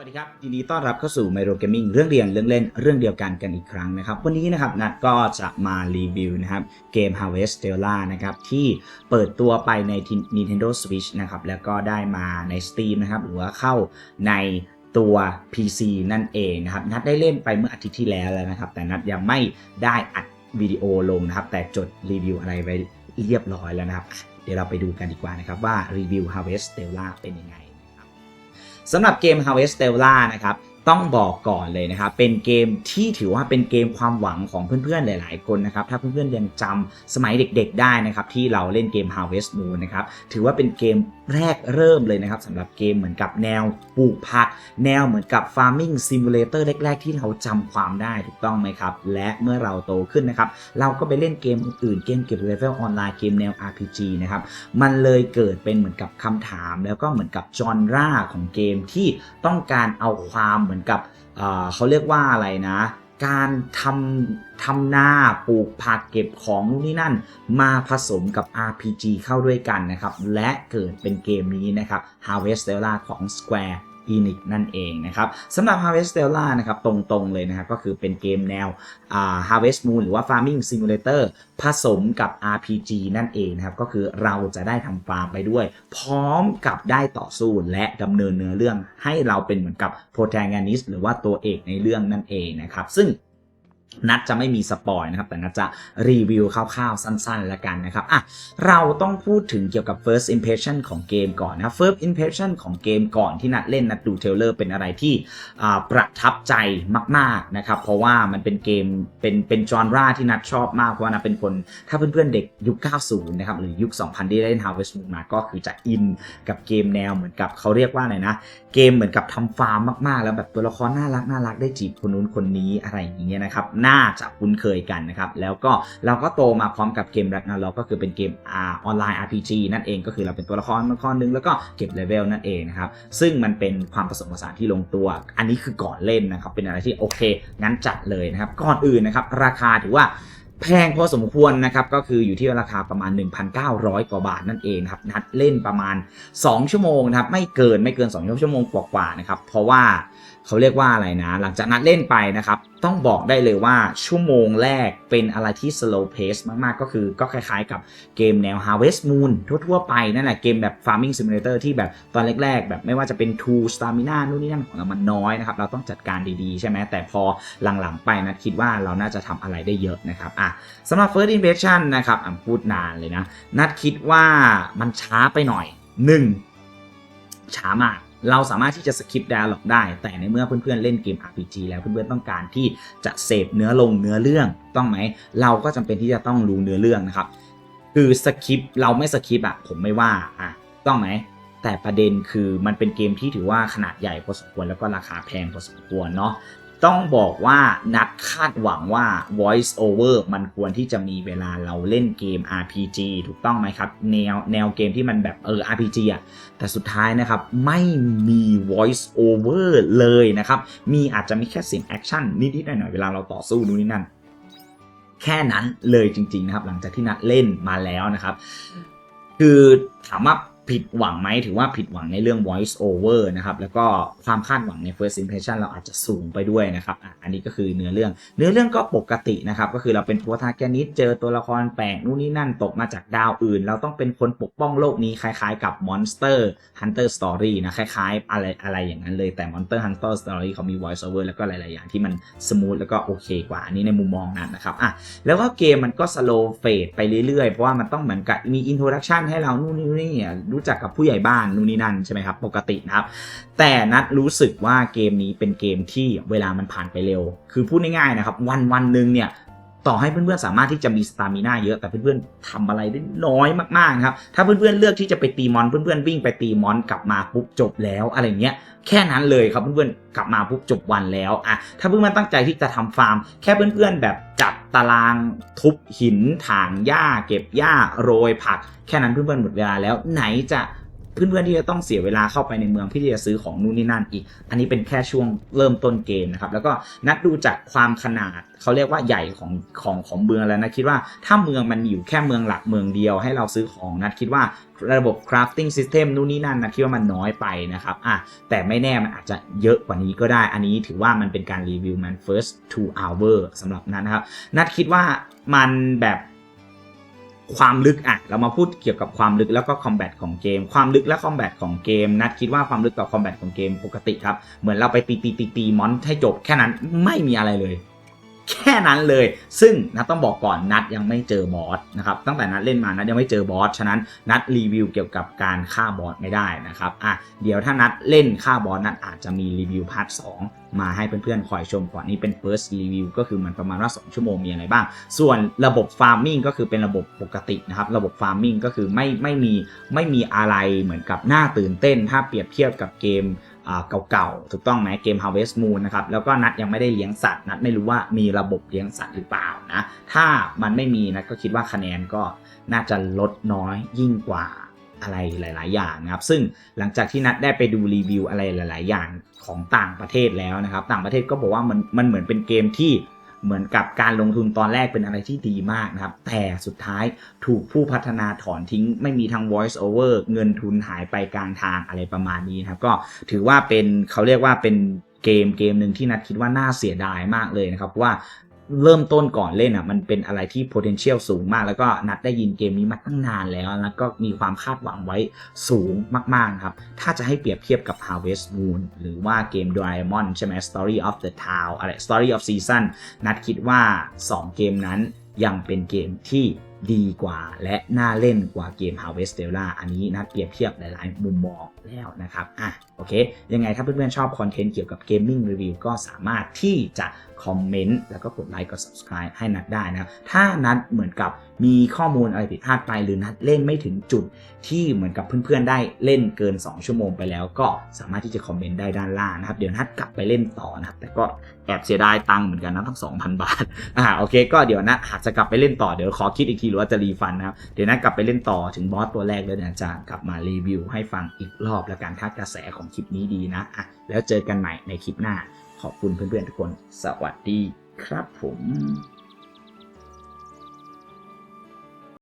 วัสดีครับยินดีต้อนรับเข้าสู่ m มโ r เกมมิ่งเรื่องเรียนเรื่องเล่นเรื่องเดียวกันกันอีกครั้งนะครับ วันนี้นะครับนัดก็จะมารีวิวนะครับเกม Harvest Stella นะครับที่เปิดตัวไปใน Nintendo Switch นะครับแล้วก็ได้มาใน Steam นะครับหรือว่าเข้าในตัว PC นั่นเองนะครับนัดได้เล่นไปเมื่ออาทิตย์ที่แล้วแล้วนะครับ แต่นัดยังไม่ได้อัดวิดีโอลงนะครับ แต่จดรีวิวอะไรไว้เรียบร้อยแล้วนะครับ เดี๋ยวเราไปดูกันดีกว่านะครับว่ารีวิว Harvest Stella เป็นยังไง สำหรับเกม Harvest Stella นะครับต้องบอกก่อนเลยนะครับ เป็นเกมที่ถือว่าเป็นเกมความหวังของเพื่อนๆ หลาย ๆ คนนะครับ ถ้าเพื่อนๆ ยังจำสมัยเด็กๆ ได้นะครับ ที่เราเล่นเกม Harvest Moon นะครับ ถือว่าเป็นเกม แรกเริ่มเลยนะครับสำหรับเกมเหมือนกับแนวปลูกผัก แนวเหมือนกับ Farming Simulator แรก ๆ ที่เราจำความได้ถูกต้องไหมครับ และเมื่อเราโตขึ้นนะครับ เราก็ไปเล่นเกมอื่นเกมเก็บเลเวลออนไลน์เกมแนว RPG นะครับมันเลยเกิดเป็นเหมือนกับคำถาม แล้วก็เหมือนกับจอนราของเกมที่ต้องการเอาความเหมือนกับเขาเรียกว่าอะไรนะ การทำทำนาปลูกผักเก็บของนู่นนี่นั่น มาผสมกับ RPG เข้าด้วยกันนะครับ และเกิดเป็นเกมนี้นะครับ Harvestella ของ Square อีนิกนั่นเองนะครับสำหรับ Harvest Stella นะครับตรงๆเลยนะครับก็คือเป็นเกมแนว Harvest Moon หรือว่า Farming Simulator ผสมกับ RPG นั่นเองนะครับก็คือเราจะได้ทำฟาร์มไปด้วย พร้อมกับได้ต่อสู้และดำเนินเนื้อเรื่องให้เราเป็นเหมือนกับ protagonist หรือว่าตัวเอกในเรื่องนั่นเองนะครับซึ่ง นัดจะไม่มีสปอยนะครับ แต่นัดจะรีวิวคร่าวๆ สั้นๆ แล้วกันนะครับอะเราต้องพูดถึงเกี่ยวกับ first impression ของเกมก่อนนะ first impression ของเกมก่อนที่นัดเล่นนัดดูเทลเลอร์เป็นอะไรที่ประทับใจมากๆนะครับ เพราะว่ามันเป็นเกมเป็นเป็นจอนราที่นัดชอบมากเพราะว่านัดเป็นคนถ้าเพื่อนๆเด็กยุค 90 นะครับ หรือยุค 2000 ที่ได้เล่น Harvest Moon มาก็คือจะอินกับเกมแนวเหมือนกับเขาเรียกว่าอะไรนะ เกมเหมือนกับทำฟาร์มมากๆ แล้วแบบตัวละครน่ารักน่ารักได้จีบคนนู้นคนนี้อะไรอย่างเงี้ยนะครับน่าจะคุ้นเคยกันนะครับแล้วก็เราก็โตมาพร้อมกับเกมแร็กนาล็อกก็คือเป็นเกมออนไลน์ RPG นั่นเองก็คือเราเป็นตัวละครตัวละครหนึงแล้วก็เก็บเลเวลนั่นเองนะครับซึ่งมันเป็นความผสมผสานที่ลงตัว อันนี้คือก่อนเล่นนะครับเป็นอะไรที่โอเคงั้นจัดเลยนะครับก่อนอื่นนะครับราคาถือว่าแพงพอสมควรนะครับก็คืออยู่ที่ราคาประมาณ 1,900 กว่าบาทนั่นเองครับนัดเล่นประมาณ 2 ชั่วโมงนะครับไม่เกินไม่เกิน 2 ชั่วโมงกว่าๆนะครับเพราะว่า เขาเรียกว่าอะไรนะ หลังจากนัดเล่นไปนะครับ ต้องบอกได้เลยว่าชั่วโมงแรกเป็นอะไรที่ slow pace มาก ๆ ก็คือก็คล้ายๆกับเกมแนว Harvest Moon ทั่ว ๆ ไป นั่นแหละเกมแบบ Farming Simulator ที่แบบตอนแรก ๆ แบบไม่ว่าจะเป็น Tool Stamina นู่นนี่นั่นของเรามันน้อยนะครับ เราต้องจัดการดีๆ ใช่ไหมแต่พอหลัง ๆ ไปนะคิดว่าเราน่าจะทำอะไรได้เยอะนะครับอะสำหรับ First Impression นะครับอะพูดนานเลยนะนัดคิดว่ามันช้าไปหน่อย 1. ช้ามาก เราสามารถที่จะสคิป dialog ได้ แต่ในเมื่อเพื่อนๆเล่นเกม RPG แล้วเพื่อนๆต้องการที่จะเสพเนื้อลงเนื้อเรื่องต้องไหม เราก็จำเป็นที่จะต้องรู้เนื้อเรื่องนะครับ คือสคิปเราไม่สคิปอะผมไม่ว่าอะต้องไหมแต่ประเด็นคือมันเป็นเกมที่ถือว่าขนาดใหญ่พอสมควรแล้วก็ราคาแพงพอสมควรเนาะ ต้องบอกว่านัดคาดหวังว่า voice over มันควรที่จะมีเวลาเราเล่นเกม RPG ถูกต้องไหมครับ แนวแนวเกมที่มันแบบเออ RPG อะแต่สุดท้ายนะครับ ไม่มี voice over เลยนะครับ มีอาจจะมีแค่เสียงแอคชั่นนิดๆหน่อยๆเวลาเราต่อสู้นู่นนี่นั่นแค่นั้นเลยจริง ๆ นะครับ หลังจากที่นัดเล่นมาแล้วนะครับ คือถามว่า ผิดหวังไหมถือว่าผิดหวังในเรื่อง voice over นะครับ แล้วก็ความคาดหวังใน first impression เราอาจจะสูงไปด้วยนะครับออันนี้ก็คือเนื้อเรื่อง เนื้อเรื่องก็ปกตินะครับ ก็คือเราเป็น protagonist เจอตัวละครแปลกนู่นนี่นั่นตกมาจากดาวอื่น เราต้องเป็นคนปกป้องโลกนี้คล้ายๆ กับ monster hunter story นะ คล้ายๆ อะไรอะไรอย่างนั้นเลย แต่ monster hunter story เขามี voice over แล้วก็หลายๆอย่างที่มัน smooth แล้วก็โอเคกว่าอันนี้ในมุมมองนั้นนะครับอะแล้วก็เกมมันก็ slow fade ไปเรื่อยๆ เพราะว่ามันต้องเหมือนกับมี introduction ให้เรานู่นนี่นี่อะรู้จักกับผู้ใหญ่บ้านนู่นนี่นั่นใช่ไหมครับปกตินะครับ แต่นัดรู้สึกว่าเกมนี้เป็นเกมที่เวลามันผ่านไปเร็ว คือพูดง่ายๆนะครับ วันวันหนึ่งเนี่ย ต่อให้เพื่อนๆสามารถที่จะมีสตามิน่าเยอะแต่เพื่อนๆทำอะไรได้น้อยมากๆนะครับถ้าเพื่อนๆเลือกที่จะไปตีมอนเพื่อนๆวิ่งไปตีมอนกลับมาปุ๊บจบแล้วอะไรเงี้ยแค่นั้นเลยครับเพื่อนๆกลับมาปุ๊บจบวันแล้วอะถ้าเพื่อนๆตั้งใจที่จะทำฟาร์ม แค่เพื่อนๆแบบจัดตารางทุบหินถางหญ้า เก็บหญ้าโรยผัก แค่นั้นเพื่อนๆหมดเวลาแล้วไหนจะ เพื่อนๆที่จะต้องเสียเวลาเข้าไปในเมืองเพื่อที่จะซื้อของนู่นนี่นั่นอีก อันนี้เป็นแค่ช่วงเริ่มต้นเกมนะครับแล้วก็นัดดูจากความขนาดเขาเรียกว่าใหญ่ของของของเมืองแล้วนะคิดว่าถ้าเมืองมันมีอยู่แค่เมืองหลักเมืองเดียวให้เราซื้อของนัดคิดว่าระบบ crafting system นู่นนี่นั่นนะคิดว่ามันน้อยไปนะครับอะแต่ไม่แน่มันอาจจะเยอะกว่านี้ก็ได้ อันนี้ถือว่ามันเป็นการรีวิวมัน first two hour สำหรับนัดนะครับ นัดคิดว่ามันแบบ ความลึกอะเรามาพูดเกี่ยวกับความลึกแล้วก็คอมแบทของเกม ความลึกและคอมแบทของเกม นัดคิดว่าความลึกกับคอมแบทของเกมปกติครับ เหมือนเราไปตีตีตีตีมอนให้จบแค่นั้นไม่มีอะไรเลย แค่นั้นเลย ซึ่งนัดต้องบอกก่อนนัดยังไม่เจอบอสนะครับตั้งแต่นัดเล่นมานัดยังไม่เจอบอสฉะนั้นนัดรีวิวเกี่ยวกับการฆ่าบอสไม่ได้นะครับอะเดี๋ยวถ้านัดเล่นฆ่าบอสนัดอาจจะมีรีวิวพาร์ทสมาให้เพื่อนๆคอยชมก่อนนี่เป็น first review ก็คือมันประมาณว่า 2 ชั่วโมงมีอะไรบ้าง ส่วนระบบ farming ก็คือเป็นระบบปกตินะครับ ระบบ farming ก็คือไม่ไม่มีไม่มีอะไรเหมือนกับน่าตื่นเต้น ถ้าเปรียบเทียบกับเกม เก่าๆ ถูกต้องไหมเกม Harvest Moon นะครับ แล้วก็นัดยังไม่ได้เลี้ยงสัตว์ นัดไม่รู้ว่ามีระบบเลี้ยงสัตว์หรือเปล่านะ ถ้ามันไม่มีนัดก็คิดว่าคะแนนก็น่าจะลดน้อยยิ่งกว่าอะไรหลาย ๆ อย่างนะครับ ซึ่งหลังจากที่นัดได้ไปดูรีวิวอะไรหลาย ๆ อย่างของต่างประเทศแล้วนะครับ ต่างประเทศก็บอกว่ามันมันเหมือนเป็นเกมที่ เหมือนกับการลงทุนตอนแรกเป็นอะไรที่ดีมากนะครับ แต่สุดท้ายถูกผู้พัฒนาถอนทิ้ง ไม่มีทาง voice over เงินทุนหายไปกลางทางอะไรประมาณนี้นะครับ ก็ถือว่าเป็นเขาเรียกว่าเป็นเกมเกมหนึ่งที่นัดคิดว่าน่าเสียดายมากเลยนะครับเพราะว่า เริ่มต้นก่อนเล่นอะ มันเป็นอะไรที่ potential สูงมาก แล้วก็นัดได้ยินเกมนี้มาตั้งนานแล้ว แล้วก็มีความคาดหวังไว้สูงมากๆครับ ถ้าจะให้เปรียบเทียบกับ Harvest Moon หรือว่าเกม Doraemon ใช่ไหม Story of the Town อะไร Story of Season นัดคิดว่า 2 เกมนั้นยังเป็นเกมที่ ดีกว่าและน่าเล่นกว่าเกม Harvest d e l a อันนี้นัดเปรียบเทียบหลาย ๆ มุมมองแล้วนะครับอะโอเค ยังไงถ้าเพื่อน ๆ ชอบคอนเทนต์เกี่ยวกับ Gaming Review ก็สามารถที่จะคอมเมนต์แล้วก็กดไลค์กด subscribe ให้นัดได้นะครับ ถ้านัดเหมือนกับมีข้อมูลอะไรผิดพลาดไป หรือนัดเล่นไม่ถึงจุดที่เหมือนกับเพื่อน ๆ ได้เล่นเกิน 2 ชั่วโมงไปแล้ว ก็สามารถที่จะคอมเมนต์ได้ด้านล่างนะครับ เดี๋ยวนัดกลับไปเล่นต่อนะครับ แต่ก็แอบเสียดายตังค์เหมือนกันนะทั้ง 2,000 บาทอ่าโอเค ก็เดี๋ยวนัดอาจจะกลับไปเล่นต่อเดี๋ยวขอคิดอีกทีหรือว่าจะรีฟันนะครับ เดี๋ยวนะกลับไปเล่นต่อถึงบอสตัวแรกแล้วเนี่ยจะกลับมารีวิวให้ฟังอีกรอบและการทักกระแสของคลิปนี้ดีนะอะแล้วเจอกันใหม่ในคลิปหน้า ขอบคุณเพื่อนๆทุกคน สวัสดีครับผม